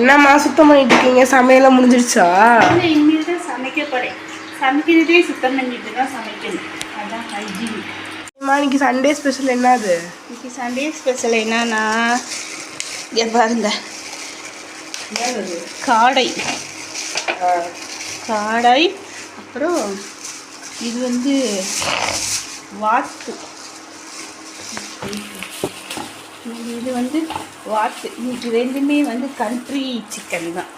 என்னம்மா சுத்தம் பண்ணிட்டு இருக்கீங்க சமையலாம் முடிஞ்சிருச்சா இனிமேல் தான் சமைக்க போகிறேன் சமைக்கிறதே சுத்தம் பண்ணிட்டு தான் சமைக்கணும். அதான் ஹைஜீன் அம்மா இன்னைக்கு சண்டே ஸ்பெஷல் என்னது இன்னைக்கு சண்டே ஸ்பெஷல் என்னன்னா இங்கே பாருங்க. காடை. காடை அப்புறம் இது வந்து வாத்து. இது வந்து வாத்து இன்னைக்கு ரெண்டுமே வந்து கண்ட்ரி சிக்கன் தான்.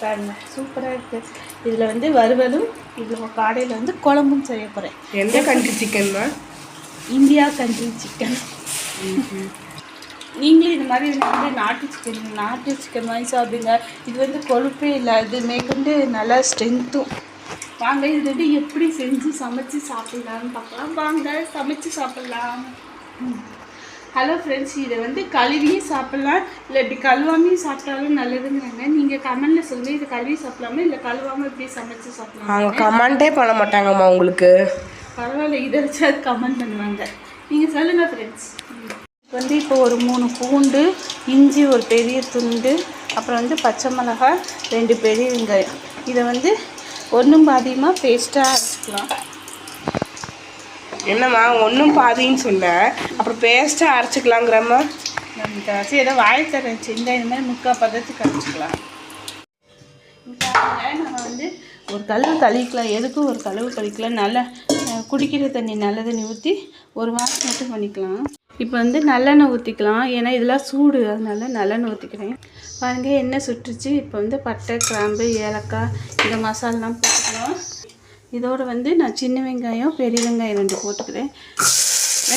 பாருங்க சூப்பராக இருக்குது இதில் வந்து வறுவலும் இதில் காடையில் வந்து குழம்பும் செய்ய போகிறேன் எந்த கண்ட்ரி சிக்கன்மா இந்தியா கண்ட்ரி சிக்கன் நீங்களும் இது மாதிரி வந்து நாட்டு சிக்கன் நாட்டு சிக்கன் வாங்கி சாப்பிடுங்க. இது வந்து கொழுப்பே இல்லை இது மேற்கொண்டு நல்லா ஸ்ட்ரென்த்தும் வாங்க இது வந்து எப்படி செஞ்சு சமைச்சு சாப்பிடலாம்னு பார்க்கலாம். வாங்க சமைச்சு சாப்பிடலாம். ஹலோ ஃப்ரெண்ட்ஸ் இதை வந்து கழுவியும் சாப்பிட்லாம். இல்லை இப்படி கழுவாமையும் சாப்பிட்டாலும் நல்லதுங்கிறாங்க. நீங்கள் கமெண்டில் சொல்லுங்கள் இது கழுவி சாப்பிடலாமா? இல்லை கழுவாமல் இப்படி சமைச்சு சாப்பிடலாம்? அவங்க கமெண்டே பண்ண மாட்டாங்கம்மா உங்களுக்கு. பரவாயில்ல இதை வச்சாது கமெண்ட் பண்ணுவாங்க. நீங்கள் சொல்லுங்கள் ஃப்ரெண்ட்ஸ் வந்து இப்போ ஒரு மூணு பூண்டு இஞ்சி ஒரு பெரிய துண்டு அப்புறம் வந்து பச்சை மிளகாய் ரெண்டு பெரிய வெங்காயம். இதை வந்து ஒன்றும் பாதியமாக பேஸ்ட்டாக அரைச்சிக்கலாம். என்னம்மா ஒன்றும் பாதின்னு சொன்ன அப்புறம் பேஸ்ட்டாக அரைச்சிக்கலாங்கிறம்மா. நம்ம அரைச்சி ஏதோ வாழைத்தரம் தரச்சு இந்த மாதிரி முக்கால் பதத்துக்கு அரைச்சிக்கலாம். நம்ம வந்து ஒரு கழுவு கழிக்கலாம் எதுக்கும் ஒரு கழுவு கழிக்கலாம் நல்லா குடிக்கிற தண்ணி நல்ல தண்ணி ஊற்றி ஒரு வாரம் மட்டும் பண்ணிக்கலாம். இப்போ வந்து நல்லெண்ணெய் ஊற்றிக்கலாம் ஏன்னா இதெல்லாம் சூடு. அதனால நல்லெண்ணெய் ஊற்றிக்கிறேன் பாருங்க எண்ணெய் சுட்டுச்சு இப்போ வந்து பட்டை கிராம்பு ஏலக்காய் இந்த மசாலாலாம் போட்டுக்கலாம். இதோடு வந்து நான் சின்ன வெங்காயம் பெரிய வெங்காயம் ரெண்டு போட்டுக்கிறேன்.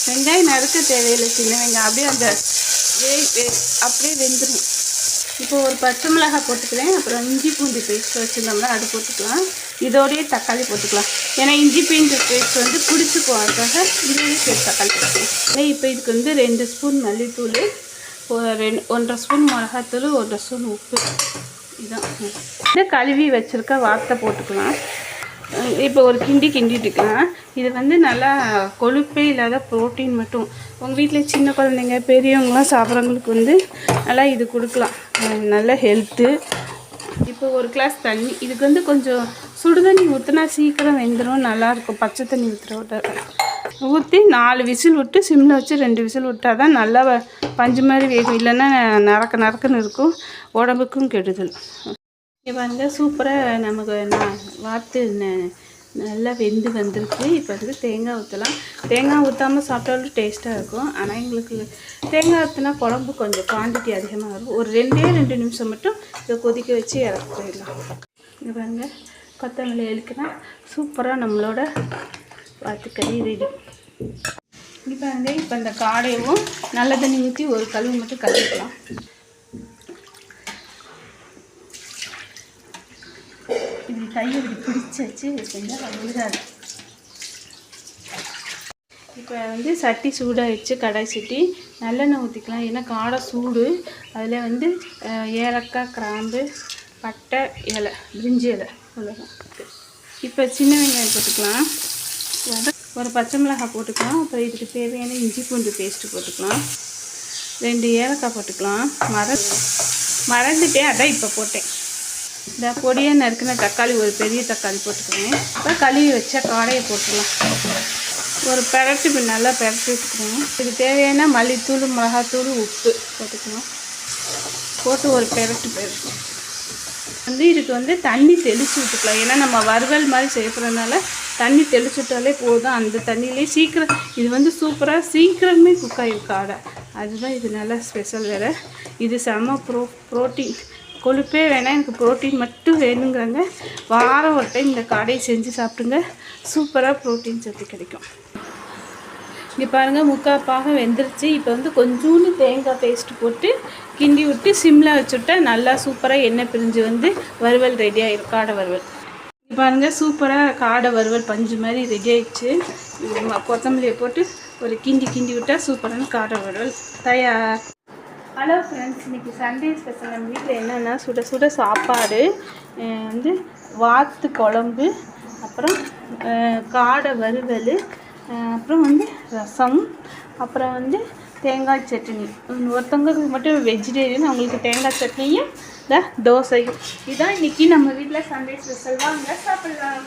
வெங்காயம் நறுக்க தேவையில்லை சின்ன வெங்காயம். அப்படியே அந்த வே வே- அப்படியே வெந்துடும் இப்போ ஒரு பச்சை மிளகாய் போட்டுக்கிறேன். அப்புறம் இஞ்சி பூண்டு பேஸ்ட் வச்சுருந்தோம்னா அது போட்டுக்கலாம். இதோடய தக்காளி போட்டுக்கலாம். ஏன்னா இஞ்சி பூண்டு பேஸ்ட் வந்து பிடிச்சிக்கும் அதுக்காக இதோடய சேர்த்து தக்காளி போட்டுக்கலாம். இப்போ இதுக்கு வந்து ரெண்டு ஸ்பூன் மல்லித்தூள் ஒரு ரெண்டு ஒன்றரை ஸ்பூன் மிளகாத்தூள் ஒன்றரை ஸ்பூன் உப்பு. இதான். இது கழுவி வச்சுருக்க வார்த்தை போட்டுக்கலாம். இப்போ ஒரு கிண்டி கிண்டிட்டுக்கலாம் இது வந்து நல்லா கொழுப்பே இல்லாத ப்ரோட்டீன் மட்டும். உங்கள் வீட்டில் சின்ன குழந்தைங்க பெரியவங்களாம் சாப்பிட்றவங்களுக்கு வந்து நல்லா இது கொடுக்கலாம். நல்ல ஹெல்த்து இப்போ ஒரு கிளாஸ் தண்ணி இதுக்கு வந்து கொஞ்சம் சுடு தண்ணி ஊற்றினா சீக்கிரம் வெந்துடும் நல்லாயிருக்கும் பச்சை தண்ணி ஊற்றுற ஊற்றி நாலு விசில் விட்டு சிம்மில் வச்சு ரெண்டு விசில் விட்டால் தான் நல்லா பஞ்சு மாதிரி வேகும். இல்லைன்னா நறக்க நறக்குன்னு இருக்கும். உடம்புக்கும் கெடுதல். பாருங்க சூப்பராக நமக்கு நான் வாத்து ந- நல்லா வெந்து வந்திருக்கு. இப்போ வந்து தேங்காய் ஊற்றலாம் தேங்காய் ஊற்றாமல் சாப்பிட்டாலும் டேஸ்ட்டாக இருக்கும். ஆனால் எங்களுக்கு தேங்காய் ஊற்றினா குழம்பு கொஞ்சம் குவான்டிட்டி அதிகமாக இருக்கும் ஒரு ரெண்டே ரெண்டு நிமிஷம் மட்டும் இதை கொதிக்க வச்சு இறக்கி போயிடலாம். இங்கே பாருங்க கொத்தமல்லி எழுக்கினா சூப்பராக நம்மளோட வாத்துக்கறி ரெடி இங்கே பாருங்க இப்போ இந்த காடையும் நல்ல தண்ணி ஊற்றி ஒரு கழுவு மட்டும் கழுவிக்கலாம் இப்படி கையை இப்படி பிடிச்சி வச்சு செஞ்சால் விழுகாது இப்போ வந்து சட்டி சூடாக வச்சு கடாய் சட்டி நல்லெண்ணெய் ஊற்றிக்கலாம் ஏன்னா காடை சூடு. அதில் வந்து ஏலக்காய் கிராம்பு பட்டை இலை பிரிஞ்சி இலை. அவ்வளோதான் இப்போ சின்ன வெங்காயம் போட்டுக்கலாம். ஒரு பச்சை மிளகாய் போட்டுக்கலாம். அப்புறம் இதுக்கு தேவையான இஞ்சி பூண்டு பேஸ்ட்டு போட்டுக்கலாம். ரெண்டு ஏலக்காய் போட்டுக்கலாம். மற மறந்துட்டேன். அதான் இப்போ போட்டேன். இந்த பொடியை நறுக்கின தக்காளி ஒரு பெரிய தக்காளி போட்டுக்கிறேன். இப்போ கழுவி வச்ச காடையை போட்டுக்கலாம் ஒரு பெரட்டு இப்போ நல்லா பெரட்டி வச்சுக்கணும் இதுக்கு தேவையான மல்லித்தூள் மிளகாத்தூள் உப்பு போட்டுக்கணும். போட்டு ஒரு பெரட்டு போயிருக்கோம் வந்து இதுக்கு வந்து தண்ணி தெளித்து விட்டுக்கலாம். ஏன்னா நம்ம வறுவல் மாதிரி செய்யப்படுறதுனால தண்ணி தெளிச்சு விட்டாலே போதும். அந்த தண்ணியிலே சீக்கிரம் இது வந்து சூப்பராக சீக்கிரமே குக் ஆகிருக்கு காடை. அதுதான் இது நல்ல ஸ்பெஷல் வேறு. இது செம ப்ரோ ப்ரோட்டீன் கொழுப்பே வேணாம் எனக்கு ப்ரோட்டீன் மட்டும் வேணுங்கிறாங்க. வாரம் ஒரு டைம் இந்த காடையை செஞ்சு சாப்பிடுங்க. சூப்பராக ப்ரோட்டீன் சத்து கிடைக்கும். இங்கே பாருங்கள் முக்கால் பாகம் வெந்துருச்சு. இப்போ வந்து கொஞ்சோண்டு தேங்காய் பேஸ்ட் போட்டு கிண்டி விட்டு சிம்மில் வச்சுட்டா நல்லா சூப்பராக எண்ணெய் பிரிஞ்சு வந்து வறுவல் ரெடி ஆகிடும் காடை வறுவல். இங்கே பாருங்க சூப்பராக காடை வறுவல் பஞ்சு மாதிரி ரெடி ஆயிடுச்சு. ம- கொத்தமல்லியை போட்டு ஒரு கிண்டி கிண்டி விட்டால் சூப்பரான காடை வறுவல். தயார் ஹலோ ஃப்ரெண்ட்ஸ் இன்றைக்கி சண்டே ஸ்பெஷல் நம்ம வீட்டில் என்னென்னா சுட சுட சாப்பாடு வந்து வாத்து குழம்பு அப்புறம் காடை வறுவல் அப்புறம் வந்து ரசம் அப்புறம் வந்து தேங்காய் சட்னி. ஒருத்தவங்களுக்கு மட்டும் வெஜிடேரியன் அவங்களுக்கு தேங்காய் சட்னியும் இந்த தோசையும். இதான் இன்றைக்கி நம்ம வீட்டில் சண்டே ஸ்பெஷல் வாங்க சாப்பிடலாம்.